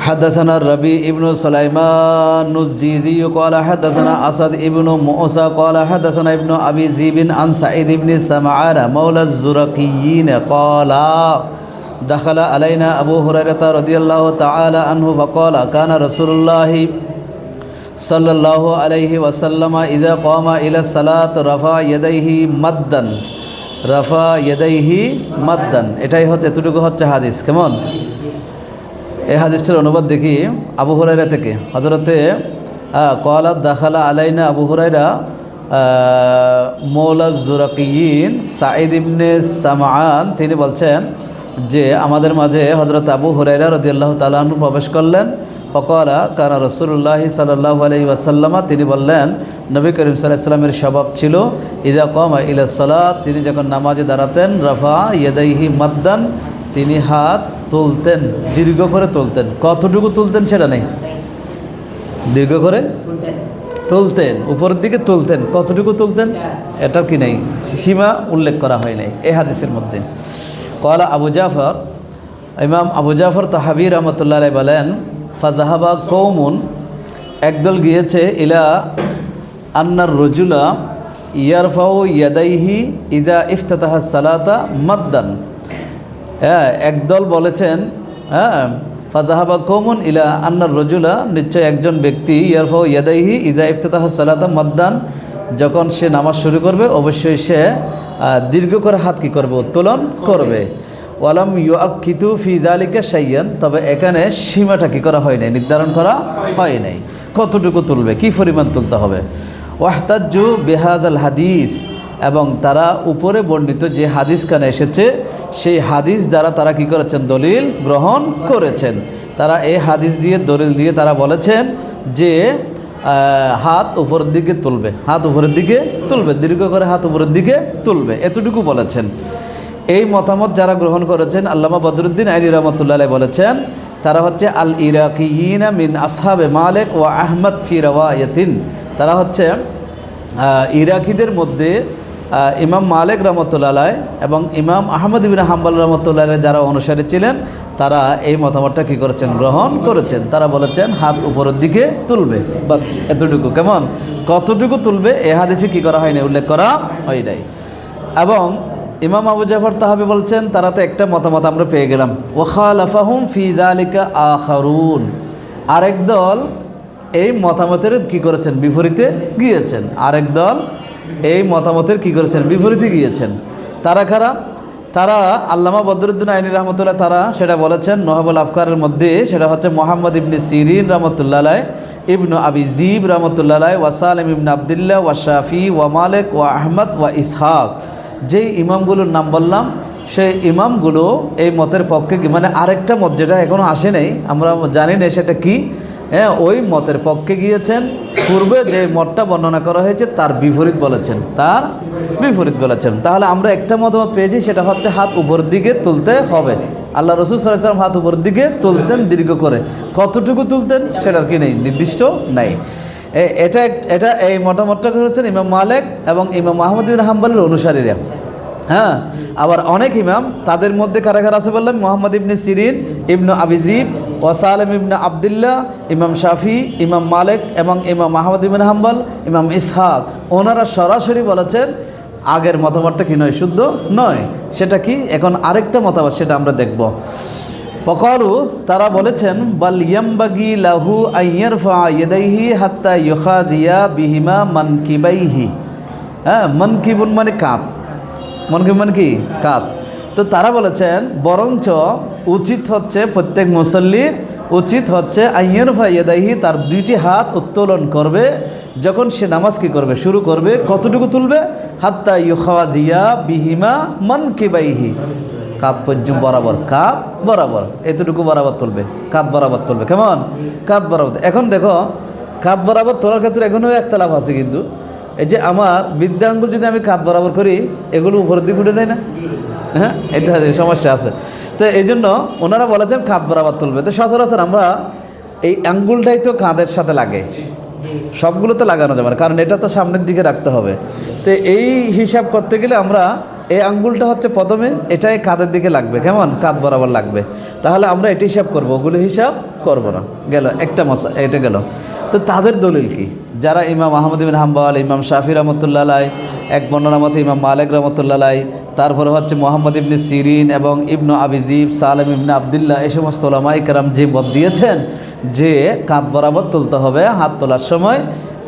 حدثنا الربيع ابن سليمان الجيزي قال حدثنا أسد ابن موسى قال حدثنا ابن أبي ذئب عن سعيد بن سمعان مولى الزرقيين قال دخل علينا أبو هريرة رضي الله تعالى عنه فقال كان رسول الله صلى الله عليه وسلم إذا قام إلى الصلاة رفع يديه مدا رفع يديه مدا এটাই হচ্ছে এতটুকু হচ্ছে হাদিস কেমন এই হাদিসটার অনুবাদ দেখি আবু হুরাইরা থেকে। হজরতে কলাত দাখালা আলাইনা আবু হুরাইরা মৌলা জুরাকিয়িন সাঈদ ইবনে সামান তিনি বলছেন যে, আমাদের মাঝে হজরত আবু হুরাইরা রদিয়াল্লাহ তালাহনু প্রবেশ করলেন। ফকলা কানা রসুল্লাহ সাল্লাহ আলি ওয়াসাল্লামা, তিনি বললেন, নবী করিম সাল্লামের স্বভাব ছিল ইদা কম ইলা সালাত তিনি যখন নামাজে দাঁড়াতেন, রফা ইয়েদাইহি মাদ্দান তিনি হাত তুলতেন দীর্ঘ করে তুলতেন। কতটুকু তুলতেন সেটা নেই। দীর্ঘ করে তুলতেন। উপরের দিকে তুলতেন। কতটুকু তুলতেন? এটার কি নেই? সীমা উল্লেখ করা হয় নাই এ হাদিসের মধ্যে। কলা আবু জাফর ইমাম আবু জাফর তাহাবির রহমতুল্লাহ বলেন ফাজাহাবা কৌমুন একদল গিয়েছে ইলা আন্নার রজুলা ইয়ারফাউ ইয়াদাইহি ইজা ইফতাহ সালাতা মাদ্দান। হ্যাঁ একদল বলেছেন হ্যাঁ ফাজাহাবা কৌমন ইলা আন্নার রজুলা, নিশ্চয় একজন ব্যক্তি, ইয়ারফাউ ইয়াদাইহি ইজা ইফতাহ সালাতা মাদ্দান, যখন সে নামাজ শুরু করবে, অবশ্যই সে দীর্ঘ করে হাত কি করবে, উত্তোলন করবে। ওয়ালাম ইউআকিতু ফি জালিকা সাইয়ান তবে এখানে সীমাটা কি করা হয় নাই, নির্ধারণ করা হয় নাই। কতটুকু তুলবে, কি পরিমাণ তুলতে হবে? ওয়াহতাজ্জু বেহাজ আল হাদিস, এবং তারা উপরে বর্ণিত যে হাদিস কানে এসেছে সেই হাদিস দ্বারা তারা কি করেছেন? দলিল গ্রহণ করেছেন। তারা এই হাদিস দিয়ে, দলিল দিয়ে তারা বলেছেন যে হাত উপরের দিকে তুলবে, হাত উপরের দিকে তুলবে, দীর্ঘ করে হাত উপরের দিকে তুলবে, এতটুকু বলেছেন। এই মতামত যারা গ্রহণ করেছেন, আল্লামা বদরুদ্দিন আলী রহমতুল্লাহ বলেছেন, তারা হচ্ছে আল ইরাকিয়িনা মিন আসহাবে মালেক ও আহমদ ফি রওয়ায়াতিন। তারা হচ্ছে ইরাকিদের মধ্যে ইমাম মালেক রহমতুল্লাহ এবং ইমাম আহমদ ইবিন হাম্বাল রহমতুল্লাহ যারা অনুসারী ছিলেন, তারা এই মতামতটা কী করেছেন? গ্রহণ করেছেন। তারা বলেছেন, হাত উপরের দিকে তুলবে। বাস, এতটুকু। কেমন? কতটুকু তুলবে? এ হাদিসে কী করা হয়নি? উল্লেখ করা হয় নাই। এবং ইমাম আবু জাফর তাহাবি বলছেন, তারা তো একটা মতামত আমরা পেয়ে গেলাম। ওখালাফাহুম ফি দালিকা আখারুন। আরেক দল এই মতামতের কি করেছেন? বিপরীতে গিয়েছেন। আরেক দল এই মতামতের কি করেছেন? বিপরীতে গিয়েছেন। তারা কারা? তারা আল্লামা বদরুদ্দিন আইনি রহমতুল্লাহ তারা সেটা বলেছেন, নহবুল আফকারের মধ্যে সেটা হচ্ছে মোহাম্মদ ইবনি সিরিন রহমতুল্লাহ ইবনু আবি জিব রহমতুল্লাহ ওয়াসালিম ইবন আবদুল্লাহ, ওয়া শাফি, ওয়া মালিক, ওয়া আহমদ, ওয়া ইসহাক। যেই ইমামগুলোর নাম বললাম, সেই ইমামগুলো এই মতের পক্ষে মানে আরেকটা মত যেটা এখনও আসে নাই, আমরা জানি না সেটা কি? হ্যাঁ ওই মতের পক্ষে গিয়েছেন। পূর্বে যে মতটা বর্ণনা করা হয়েছে, তার বিপরীত বলেছেন। তার বিপরীত বলেছেন। তাহলে আমরা একটা মতামত পেয়েছি, সেটা হচ্ছে হাত উপরের দিকে তুলতে হবে। আল্লাহ রসুল সাল্লাম হাত উপরের দিকে তুলতেন দীর্ঘ করে। কতটুকু তুলতেন, সেটার কি নেই, নির্দিষ্ট নাই। এটা এটা এই মতামতটা করেছেন ইমাম মালেক এবং ইমাম মাহমুদ হাম্বালের অনুসারীরা। হ্যাঁ আবার অনেক ইমাম, তাদের মধ্যে কারা কারা আছে বললাম, মোহাম্মদ ইবনে সিরিন, ইবনু আবিজিব ওয়াসালেম ইবনে আবদুল্লাহ, ইমাম শাফি, ইমাম মালেক এবং ইমাম মাহমুদ ইবিন হাম্বাল, ইমাম ইসহাক। ওনারা সরাসরি বলেছেন, আগের মতামতটা কি নয়? শুদ্ধ নয়। সেটা কি? এখন আরেকটা মতামত, সেটা আমরা দেখব। ফকলু তারা বলেছেন, বাল ইয়ামবাগি লাহু আইয়ারফা ইয়েদাইহি হাত্তা ইয়খাজিয়া বিহিমা মানকিবাইহি। হ্যাঁ মনকিবুন মানে কাঁত। মনকিব মানে কি? কাত। তো তারা বলেছেন, বরঞ্চ উচিত হচ্ছে প্রত্যেক মুসল্লির, উচিত হচ্ছে আইয়ের ফাইয়েদাহি তার দুইটি হাত উত্তোলন করবে। যখন সে নামাজ কি করবে, শুরু করবে, কতটুকু তুলবে? হাত্তা ইউখাজিয়া বিহিমা মন কিবাইহি কাত পর্যন্ত বরাবর কাত বরাবর, এতটুকু বরাবর তুলবে কাত বরাবর তুলবে, কেমন? কাত বরাবর এখন দেখো কাত বরাবর তোলার ক্ষেত্রে এখনও একতলাপ আছে কিন্তু। এই যে আমার বৃদ্ধাঙ্গুল যদি আমি কাত বরাবর করি, এগুলো উপরের দিকে উঠে যায় না? হ্যাঁ এটা সমস্যা আছে। তো এই জন্য ওনারা বলেছেন কাঁধ বরাবর তুলবে। তো সচরাচর আমরা এই আঙ্গুলটাই তো কাঁধের সাথে লাগে। সবগুলো তো লাগানো যাবে না, কারণ এটা তো সামনের দিকে রাখতে হবে। তো এই হিসাব করতে গেলে আমরা এই আঙ্গুলটা হচ্ছে প্রথমে এটাই কাঁধের দিকে লাগবে, কেমন? কাঁধ বরাবর লাগবে। তাহলে আমরা এটা হিসাব করব, ওগুলো হিসাব করব না। গেল, একটা মশা এটা গেল। তো তাদের দলিল কি? যারা ইমাম আহমদ বিন হাম্বাল, ইমাম শাফি রহমতুল্লাহ এক বর্ণনা মতে ইমাম মালেক রহমতুল্লাহ তারপরে হচ্ছে মোহাম্মদ ইবনে সিরিন এবং ইবনু আবিজিব সালেম ইবনে আবদুল্লাহ, এই সমস্ত ওলামা ইকরাম যে মত দিয়েছেন যে কাঁধ বরাবর তুলতে হবে, হাত তোলার সময়,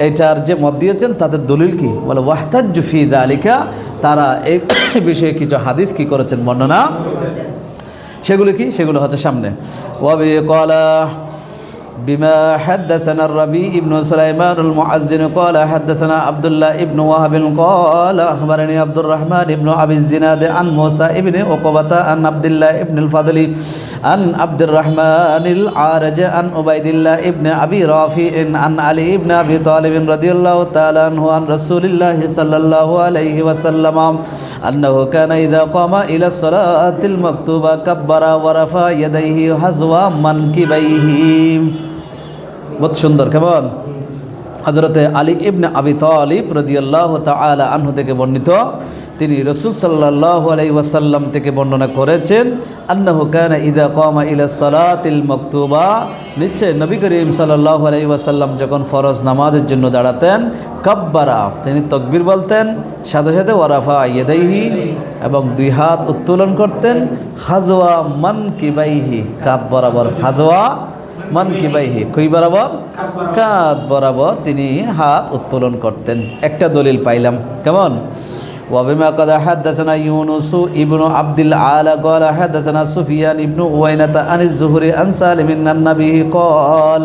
এটার যে মত দিয়েছেন তাদের দলিল কি? বলে ওয়াহতাজ জুফিদ আলিকা তারা এই বিষয়ে কিছু হাদিস কি করেছেন বর্ণনা? সেগুলো কি? সেগুলো হচ্ছে সামনে। ওয়াবি কলা بما حدثنا الربيع بن سليمان المعزن قال حدثنا عبد الله بن وهب قال أخبرني عبد الرحمن بن أبي الزناد عن موسى بن عقبة عن عبد الله بن الفضل عن عبد الرحمن العارج عن عبيد الله بن أبي رافع عن علي بن أبي طالب رضي الله تعالى عنه عن رسول الله صلى الله عليه وسلم أنه كان إذا قام إلى الصلاة المكتوبة كبر ورفع يديه حذو منكبيه বহুত সুন্দর, কেমন? হজরতে আলী ইবনে আবি তালিব রদিয়াল্লাহ তালা আনহু থেকে বর্ণিত। তিনি রসুল সাল্লাহ আলাই ওয়াসাল্লাম থেকে বর্ণনা করেছেন, আন্নাহু কানা ইদা কমা ইলা সালাতিল মকতুবা। নিশ্চয় নবী করিম সাল্লাহ আলাই ওয়াসাল্লাম যখন ফরজ নামাজের জন্য দাঁড়াতেন, কাব্বারা, তিনি তকবির বলতেন, সাথে সাথে ওয়ারাফা ইয়েদাইহি এবং দুই হাত উত্তোলন করতেন হাজোয়া মান কিবাইহি কাত বরাবর হাজোয়া মান কি বাইহি কই বরাবর কাঁধ বরাবর তিনি হাত উত্তোলন করতেন একটা দলিল পাইলাম কেমন وبما قد حدثنا يونس ابن عبد العال قال حدثنا سفيان ابن أوينة عن الزهري عن سالم عن النبي قال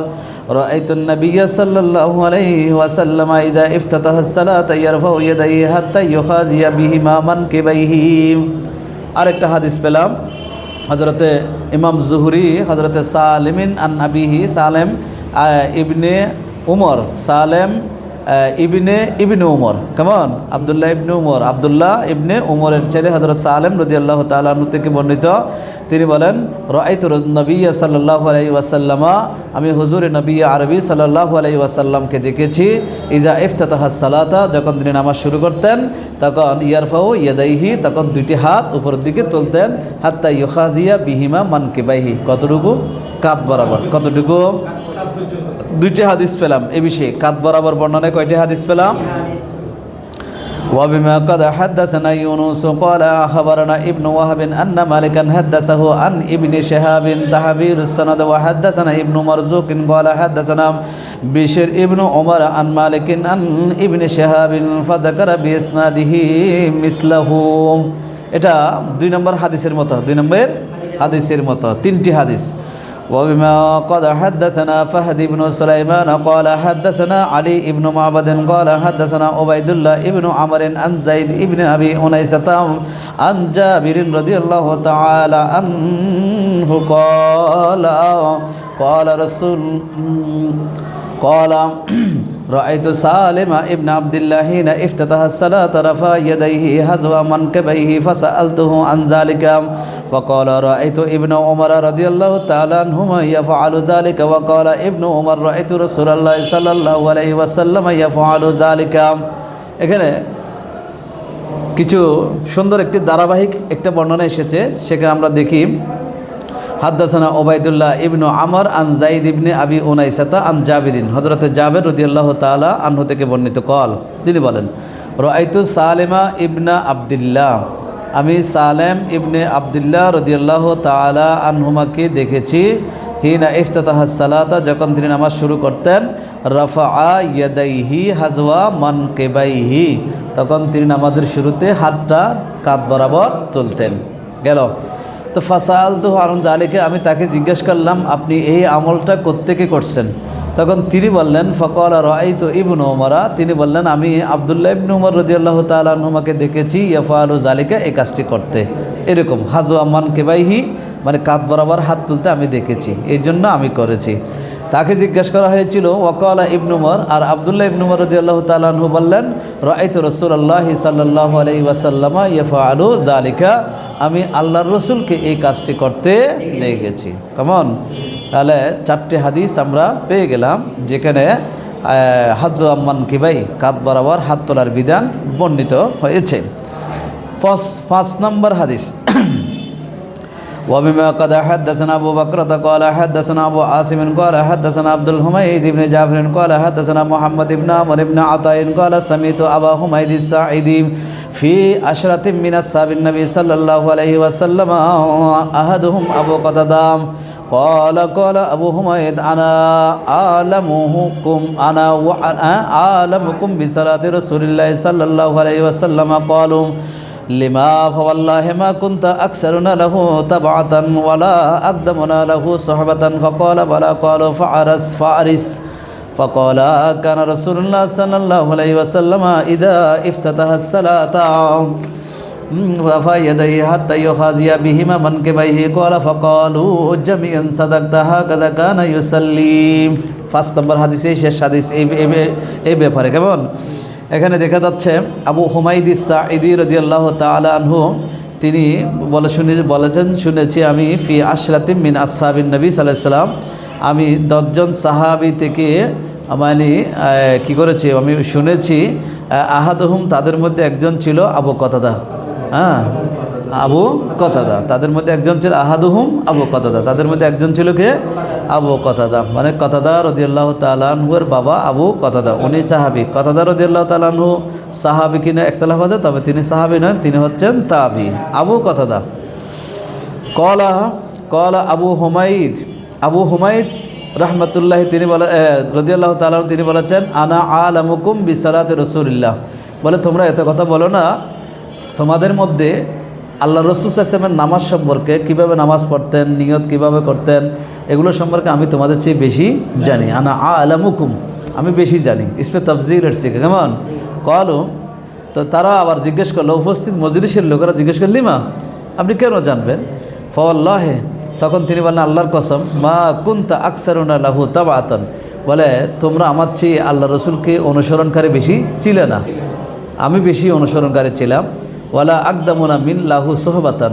رأيت النبي صلى الله عليه وسلم إذا افتتح الصلاة يرفع يديه حتى يخازي بهما منكبيه আরেকটা হাদিস পেলাম হজরতে ইমাম জুহরি হজরতে সালিমিন আন আবিহি সালেম ইবনে উমর সালেম ইবনে ইবনে উমর। কেমন আবদুল্লাহ ইবনে উমর। আবদুল্লাহ ইবনে উমরের ছেলে হজরত সালেম রদি আল্লাহ তালু থেকে বর্ণিত। তিনি বলেন রাইত নবী সাল্লাহ আলাই ওয়াসাল্লামা, আমি হুজুর নবী আরবি সাল্লাহ আলাই ওয়াসাল্লামকে দেখেছি। ইজা ইফতাহ সালাতা, যখন তিনি নামাজ শুরু করতেন, তখন ইয়ারফাও ইয়াদাইহি, তখন দুইটি হাত উপরের দিকে তুলতেন। হাত্তা ইউখাজিয়া বিহিমা মানকেবাইহি। কতটুকু? কাত বরাবর। কতটুকু? দুইটি হাদিস পেলাম এ বিষয়ে কাত বরাবর বর্ণনায় কয়টি হাদিস পেলাম وبما قد حدثنا يونس قال أخبرنا ابن وهب أن مالكا حدثه عن ابن شهاب تحبير السند وحدثنا ابن مرزوق قال حدثنا بشر ابن عمر عن مالك عن ابن شهاب فذكر بإسناده مثله এটা দুই নম্বর হাদিসের মতো দুই নম্বর হাদিসের মতো তিনটি হাদিস وبما قد حدثنا فهد بن سليمان قال حدثنا علي بن معبد قال حدثنا عبيد الله بن عمر عن زيد بن ابي انيسة عن جابر رضي الله تعالى عنه قال قال رسول قال رأيت سالم ابن عبد الله حين افتتح الصلاة رفع يديه حذو منكبيه فسألته عن ذلك فقال رأيت ابن عمر رضي الله تعالى عنهما يفعل ذلك وقال ابن عمر رأيت رسول الله صلى الله عليه وسلم يفعل ذلك এখানে কিছু সুন্দর একটি ধারাবাহিক একটা বর্ণনা এসেছে সেখানে আমরা দেখি হাদ্দাসানা ওবায়দুল্লাহ ইবনু আমর আন জাইদ ইবনে আবি উনাইসাতা আন জাবিরিন। হজরতে জাবের রদিয়াল্লাহ তালা আনহু থেকে বর্ণিত কল। তিনি বলেন রাইতু সালেমা ইবনা আবদুল্লাহ। আমি সালেম ইবনে আবদুল্লাহ রদিয়াল্লাহ তালা আনহুমাকে দেখেছি হিনা ইফতাহ সালাতা, যখন তিনি নামাজ শুরু করতেন রফা ইয়াদাইহি হাজওয়া মান কেবাইহি তখন তিনি নামাজের শুরুতে হাতটা কাত বরাবর তুলতেন। গেল। তো ফাসাল তো আরন জালিকে আমি তাকে জিজ্ঞেস করলাম, আপনি এই আমলটা কোত্থেকে করছেন? তখন তিনি বললেন, ফকল রাই তো ইবন ওমরা তিনি বললেন, আমি আবদুল্লাহ ইবন উমর রদিয়াল্লাহ তালুমাকে দেখেছি ইয়ফা আলু জালিকা এই কাজটি করতে। এরকম, হাজু আমান কেবাইহি মানে কাঁধ বরাবর হাত তুলতে আমি দেখেছি, এই জন্য আমি করেছি। তাকে জিজ্ঞেস করা হয়েছিল, ওয়াকালা ইবনুমর আর আবদুল্লাহ ইবনুমর রদি আল্লাহ তালু বললেন রাইত রসুল আল্লাহ সাল্লাহ আলাই ওয়াসাল্লামা ইয়ফা আলু জালিকা আমি আল্লাহর রসুলকে এই কাজটি করতে নিয়ে গেছি। কেমন তাহলে চারটে হাদিস আমরা পেয়ে গেলাম, যেখানে হাজ আম্মান কিবাই কাত বরাবর হাত তোলার বিধান বর্ণিত হয়েছে। পাঁচ নম্বর হাদিস। وبما قد حدثنا أبو بكرة قال حدثنا أبو عاصم قال حدثنا عبد الحميد بن جعفر قال حدثنا محمد بن عمرو بن عطاء قال سمعت أبا حميد الساعدي في عشرة من أصحاب النبي صلى الله عليه وسلم أحدهم أبو قتادة قال قال أبو حميد أنا أعلمكم أنا وأنا أعلمكم بصلاة رسول الله صلى الله عليه وسلم قالوا لما فوالله ما كنت أكثرنا له تبعة ولا أقدمنا له صحبة فقال بلى قالوا فعرس فعرس فقال كان رسول الله صلى الله عليه وسلم إذا افتتح الصلاة رفع يديه حتى يخازي بهما منكبيه قال فقالوا جميعا صدقت هكذا كان يصلي ফার্স্ট নম্বর হাদিসে শেষ হাদিস এই এই- এই ব্যাপারে কেমন এখানে দেখা যাচ্ছে আবু হুমাইদ সাঈদি রদিয়াল্লাহ তালা আনহু তিনি বলে শুনে বলেছেন শুনেছি আমি ফি আশরাতিম মিন আসহাবিন নবী সাল্লাম। আমি দশজন সাহাবি থেকে মানে কি করেছি? আমি শুনেছি আহ, আহাদহুম তাদের মধ্যে একজন ছিল আবু কতাদা। হ্যাঁ আবু কথাদা তাদের মধ্যে একজন ছিল আহাদুহুম আবু কথাদা তাদের মধ্যে একজন ছিল কে? আবু কথাদা মানে কথাদা রদিয়াল্লাহ তালানহুর বাবা আবু কথাদা উনি সাহাবি। কথাদা রদিয়াল্লাহ তালানহু সাহাবি কিনা একতলাফ আছে? তবে তিনি সাহাবি নন তিনি হচ্ছেন তাবি। আবু কথাদা কলা কলা আবু হুমাইদ আবু হুমাইদ রহমতুল্লাহ তিনি বলে রদিয়াল্লাহ তালান তিনি বলেছেন, আনা আল আলামুকুম বিসালাত রসুলিল্লাহ। বলে, তোমরা এত কথা বলো না। তোমাদের মধ্যে আল্লাহ রসুল আসলামের নামাজ সম্পর্কে কীভাবে নামাজ পড়তেন, নিয়ত কীভাবে করতেন এগুলো সম্পর্কে আমি তোমাদের চেয়ে বেশি জানি। আনা আ আলামুকুম আমি বেশি জানি। ইসমে তফজির শিখে কেমন? কলু তো তারা আবার জিজ্ঞেস করল উপস্থিত মজলিসের লোকেরা জিজ্ঞেস করলি মা আপনি কেন জানবেন? ফল্লাহে তখন তিনি বললেন আল্লাহর কসম মা কুন্তা আকসারুনা লাহু তাবাতন বলে তোমরা আমার চেয়ে আল্লাহ রসুলকে অনুসরণকারী বেশি ছিলে না। আমি বেশি অনুসরণকারী ছিলাম। ওয়ালা আকদামুনা মিন লাহু সোহবাতান।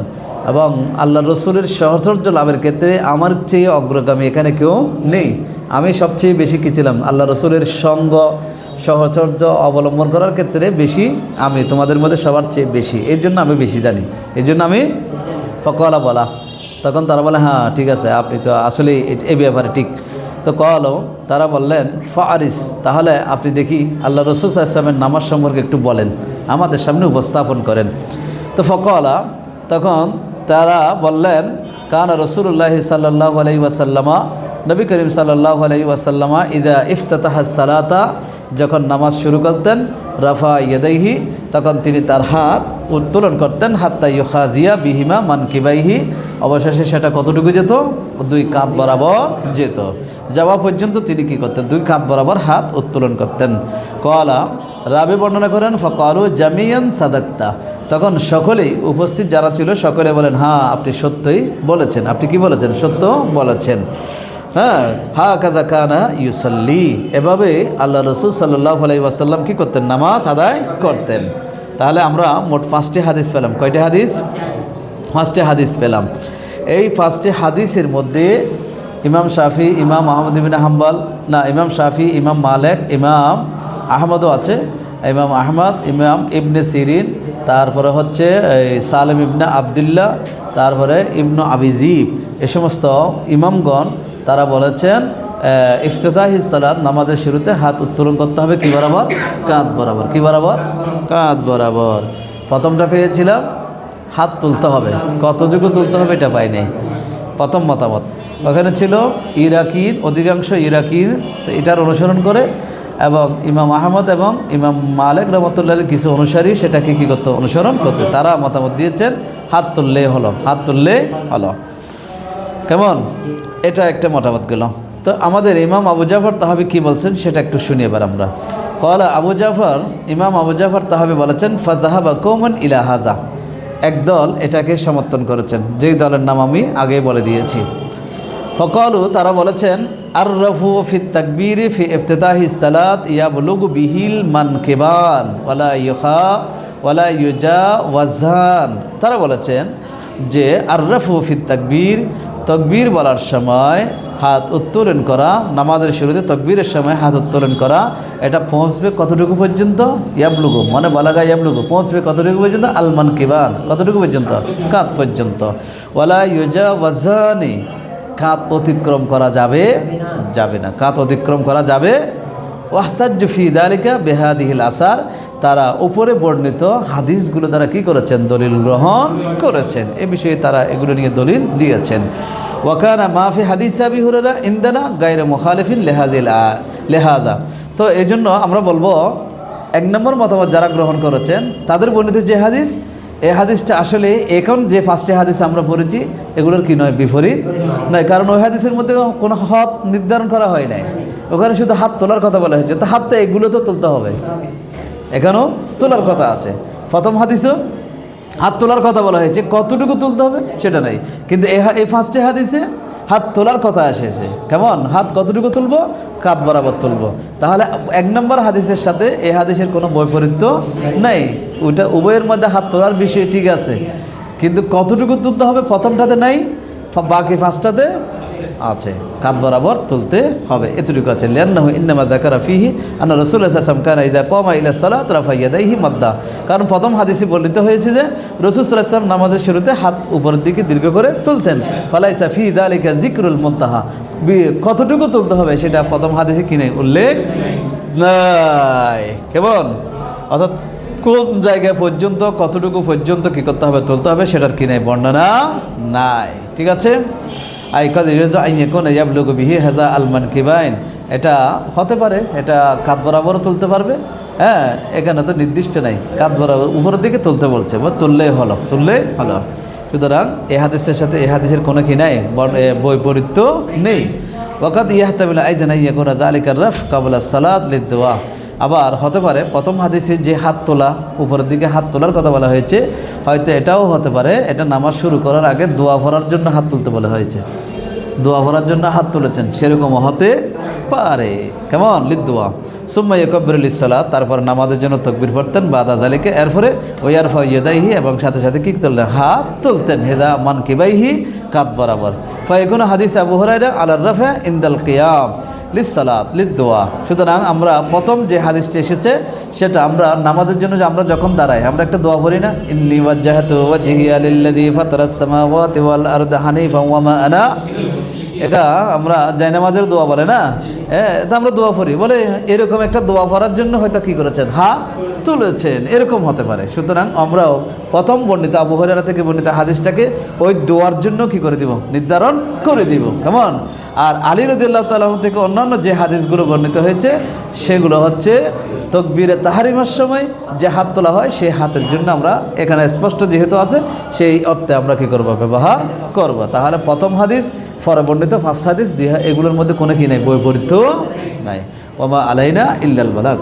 এবং আল্লাহ রসুলের সহচর্য লাভের ক্ষেত্রে আমার চেয়ে অগ্রগামী এখানে কেউ নেই। আমি সবচেয়ে বেশি কী ছিলাম? আল্লাহ রসুলের সঙ্গ, সহচর্য অবলম্বন করার ক্ষেত্রে বেশি আমি, তোমাদের মধ্যে সবার চেয়ে বেশি। এই জন্য আমি বেশি জানি। এই জন্য আমি ফকলা বলা। তখন তারা বলে হ্যাঁ ঠিক আছে, আপনি তো আসলে এই ব্যাপারে ঠিক। তো কলো তারা বললেন, ফারিস, তাহলে আপনি দেখি আল্লাহ রসুল ইসলামের নামাজ সম্পর্কে একটু বলেন। আমাদের সামনে উপস্থাপন করেন। তো ফকলা তখন তারা বললেন, কান রসুল্লাহ সাল্লাহ আলাই ওয়াসাল্লামা, নবী করিম সাল্লাহ আলাই ওয়াসাল্লামা ইদা ইফতাহ সালাতা, যখন নামাজ শুরু করতেন, রাফা ইয়েদাইহি, তখন তিনি তার হাত উত্তোলন করতেন, হাত্তা ইউখাজিয়া বিহিমা মানকিবাইহি। অবশেষে সেটা কতটুকু যেত? দুই কাঁধ বরাবর যেত। যাওয়া পর্যন্ত তিনি কি করতেন? দুই কাঁধ বরাবর হাত উত্তোলন করতেন। কলা রাবি বর্ণনা করেন, ফকালু জামিয়ান সাদাক্তা। তখন সকলেই উপস্থিত যারা ছিল সকলে বলেন হ্যাঁ আপনি সত্যই বলেছেন। আপনি কি বলেছেন? সত্য বলেছেন। হ্যাঁ হা কাজা কানা ইউসল্লি। এভাবে আল্লাহ রসুল সাল্লাহ আলাই ওয়াসাল্লাম কী করতেন? নামাজ আদায় করতেন। তাহলে আমরা মোট পাঁচটি হাদিস পেলাম। কয়টি হাদিস? পাঁচটি হাদিস পেলাম। এই পাঁচটি হাদিসের মধ্যে ইমাম শাফি, ইমাম আহমদ ইবিন হাম্বাল, না, ইমাম শাফি, ইমাম মালেক, ইমাম আহমদও আছে। ইমাম আহমদ, ইমাম ইবনে সিরিন তারপরে হচ্ছে এই সালেম ইবনে আবদুল্লাহ, তারপরে ইবনু আবিজিব এ সমস্ত ইমামগণ তারা বলেছেন ইফতেদাহি সালাদ নামাজের শুরুতে হাত উত্তোলন করতে হবে কী বরাবর? কাঁধ বরাবর। কী বরাবর? কাঁধ বরাবর। প্রথমটা পেয়েছিলাম, হাত তুলতে হবে। কতটুকু তুলতে হবে এটা পাইনি প্রথম মতামত। ওখানে ছিল ইরাকির, অধিকাংশ ইরাকির, তো এটার অনুসরণ করে এবং ইমাম আহমদ এবং ইমাম মালেক রহমতুল্লাহ কিছু অনুসারী সেটাকে কী করতো? অনুসরণ করতে। তারা মতামত দিয়েছেন হাত তুললে হলো হাত তুললে হলো। কেমন? এটা একটা মতামত গেল তো আমাদের ইমাম আবু জাফর তাহাবি কী বলছেন সেটা একটু শুনি এবার আমরা। কলা আবু জাফর ইমাম আবু জাফর তাহাবি বলেছেন ফাজাহাবা কৌমন ইলা ইলাহাজা একদল এটাকে সমর্থন করেছেন। যেই দলের নাম আমি আগে বলে দিয়েছি। ফকলু তারা বলেছেন আর রফু ফি তকবীর ফি ইফতেতাহি সালাত ইয়াবলুগু বিহিল মান কেবান ওয়ালা ইয়খা ওয়ালা ইউজা ওয়াজান। তারা বলেছেন যে আর রফু ফি তাকবীর, তকবীর বলার সময় হাত উত্তোলন করা, নামাজের শুরুতে তকবীরের সময় হাত উত্তোলন করা, এটা পৌঁছবে কতটুকু পর্যন্ত? ইয়াবলুগু মানে বলাগা ইয়াবলুগু, পৌঁছবে কতটুকু পর্যন্ত? আলমান কিবান কতটুকু পর্যন্ত? কাত পর্যন্ত। ওয়ালা ইউজা ওয়াজানি কাত অতিক্রম করা যাবে যাবে না। কাত অতিক্রম করা যাবে। ওয়াহতাজ ফি দালিকা বেহাদিহিল আসার। তারা উপরে বর্ণিত হাদিসগুলো তারা কি করেছেন? দলিল গ্রহণ করেছেন। এ বিষয়ে তারা এগুলো নিয়ে দলিল দিয়েছেন। ওয়াকানা মাফি হাদিস আবি হুরেরা ইন্দানা গায়রে মুখালিফিন লেহাজিল লেহাজা। তো এই জন্য আমরা বলব, এক নম্বর মতামত যারা গ্রহণ করেছেন, তাদের বর্ণিত যে হাদিস এই হাদিসটা আসলে এখন যে ফার্স্টে হাদিস আমরা পড়েছি, এগুলোর কি নয়, বিপরীত? নয়, কারণ ওই হাদিসের মধ্যে কোনো হাত নির্ধারণ করা হয় নাই। ওখানে শুধু হাত তোলার কথা বলা হয়েছে। তো হাতটা এগুলো তো তুলতে হবে। এখানেও তোলার কথা আছে। প্রথম হাদিসও হাত তোলার কথা বলা হয়েছে। কতটুকু তুলতে হবে সেটা নাই। কিন্তু এ ফার্স্টে হাদিসে হাত তোলার কথা এসেছে। কেমন? হাত কতটুকু তুলবো? কাত বরাবর তুলবো। তাহলে এক নম্বর হাদিসের সাথে এই হাদিসের কোনো বৈপরীত্য নেই। ওইটা উভয়ের মধ্যে হাত তোলার বিষয় ঠিক আছে। কিন্তু কতটুকু তুলতে হবে? প্রথমটাতে নাই। বাকি পাঁচটাতে আছে। কাত বরাবর তুলতে হবে। এতটুকু আছে। লিয়ান্নাহু ইন্নামা যাকারা ফিহি আন্না আলাইহি ওয়াসাল্লাম কানা ইযা কামা ইলা সালাত রাফা ইয়াদাইহি মাদ্দা। কারণ প্রথম হাদিসে বর্ণিত হয়েছে যে রাসূল ওয়াসাল্লাম নামাজের শুরুতে হাত উপরের দিকে দীর্ঘ করে তুলতেন। ফালাইসা ফি যালিকা যিকরুল মুনতাহা। কতটুকু তুলতে হবে সেটা প্রথম হাদিসে কি নেই? উল্লেখ নাই। কেমন? অর্থাৎ কোন জায়গা পর্যন্ত, কতটুকু পর্যন্ত কি করতে হবে, তুলতে হবে সেটার কি নেই? বর্ণনা নাই। ঠিক আছে? আই আলমান কিবাইন এটা হতে পারে, এটা কাত বরাবরও তুলতে পারবে। হ্যাঁ এখানে তো নির্দিষ্ট নাই। কাত বরাবর উপরের দিকে তুলতে বলছে, বা তুললেই হলো তুললেই হলো। সুতরাং এ হাদিসের সাথে এ হাদিসের কোনো কি নাই বৈপরীত্য নেই। ওয়াকাত ইয়াহতাবিল আইজান ইয়াকুনা জালিকার রফ কাবুলা সালাদ লিদোয়া আবার হতে পারে প্রথম হাদিসে যে হাত তোলা, উপরের দিকে হাত তোলার কথা বলা হয়েছে, হয়তো এটাও হতে পারে, এটা নামাজ শুরু করার আগে দোয়া ভরার জন্য হাত তুলতে বলা হয়েছে। দোয়া ভরার জন্য হাত তুলেছেন সেরকমও হতে পারে। কেমন? লিদোয়া। সুম্মা ইকবরুল ইসালাত তারপর নামাজের জন্য তকবির পড়তেন, বাদা জালিকে এরপরে ওয়ারফা ইয়েদাইহি, এবং সাথে সাথে কি তুললেন হাত তুলতেন, হেদা মান কিবাইহি কাত বরাবর। ফাইগুন হাদিস আবু হরাইরা আলার রফে ইন্দাল কিয়াম। লিসালাত লিদোয়া। সুতরাং আমরা প্রথম যে হাদিসটি এসেছে, সেটা আমরা নামাজের জন্য যে আমরা যখন দাঁড়াই, আমরা একটা দোয়া বলি না? ইন্নি ওয়াজ্জাহাতু আনা। এটা আমরা জায়নামাজের দোয়া বলে না? হ্যাঁ এটা আমরা দোয়া পড়ি। বলে, এরকম একটা দোয়া পড়ার জন্য হয়তো কি করেছেন? হাত তুলেছেন। এরকম হতে পারে। সুতরাং আমরাও প্রথম বর্ণিত আবু হরেরা থেকে বর্ণিত হাদিসটাকে ওই দোয়ার জন্য কি করে দিব? নির্ধারণ করে দিব। কেমন? আর আলী রদিল্লাহ তালাহ থেকে অন্যান্য যে হাদিসগুলো বর্ণিত হয়েছে, সেগুলো হচ্ছে তকবীরে তাহারিমার সময় যে হাত তোলা হয়, সেই হাতের জন্য আমরা এখানে স্পষ্ট যেহেতু আছে, সেই অর্থে আমরা কি করব, ব্যবহার করব। তাহলে প্রথম হাদিস, পরে বর্ণিত ফার্স্ট হাদিস হা- এগুলোর মধ্যে কোনো কি নেই? বৈপরীত্য নাই। ওমা আলাইনা ইল্লাল বালাক